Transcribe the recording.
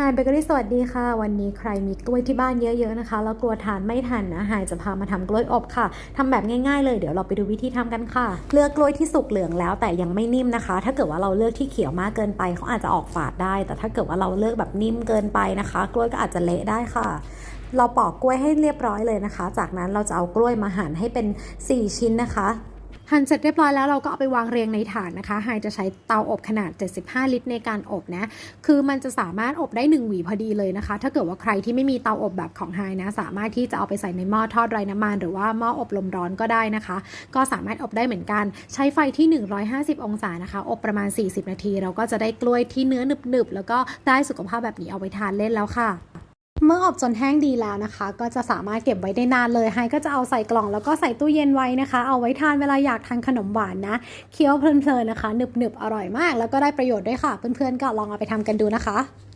ฮายเบเกอรี่สวัสดีค่ะ วันนี้ใครมีกล้วยที่บ้านเยอะๆนะคะแล้วกลัวทานไม่ทันนะฮายจะพามาทำกล้วยอบค่ะทำแบบง่ายๆเลยเดี๋ยวเราไปดูวิธีทำกันค่ะ เลือกกล้วยที่สุกเหลืองแล้วแต่ยังไม่นิ่มนะคะ ถ้าเกิดว่าเราเลือกที่เขียวมากเกินไปเขาอาจจะออกฝาดได้ แต่ถ้าเกิดว่าเราเลือกแบบนิ่มเกินไปนะคะ กล้วยก็อาจจะเละได้ค่ะ เราปอกกล้วยให้เรียบร้อยเลยนะคะ จากนั้นเราจะเอากล้วยมาหั่นให้เป็น 4 ชิ้นนะคะ หั่นเสร็จเรียบร้อยแล้วเราก็เอาไปวางเรียงในถาดนะคะไฮจะใช้เตาอบขนาด 75 ลิตรในการอบนะ คือมันจะสามารถอบได้ 1 หวีพอดีเลยนะคะ ถ้าเกิดว่าใครที่ไม่มีเตาอบแบบของไฮนะ สามารถที่จะเอาไปใส่ในหม้อทอดไร้น้ำมัน หรือว่าหม้ออบลมร้อนก็ได้นะคะ ก็สามารถอบได้เหมือนกัน ใช้ไฟที่ 150 องศานะคะ อบประมาณ 40 นาที เราก็จะได้กล้วยที่เนื้อหนึบๆแล้วก็ได้สุขภาพแบบนี้เอาไว้ทานเล่นแล้วค่ะ เมื่ออบจนแห้งดีแล้วนะคะ ก็จะสามารถเก็บไว้ได้นานเลยไฮก็จะเอาใส่กล่องแล้วก็ใส่ตู้เย็นไว้นะคะ เอาไว้ทานเวลาอยากทานขนมหวานนะ เคี้ยวเพลินๆนะคะหนึบๆอร่อยมาก แล้วก็ได้ประโยชน์ด้วยค่ะ เพื่อนๆก็ลองเอาไปทำกันดูนะคะ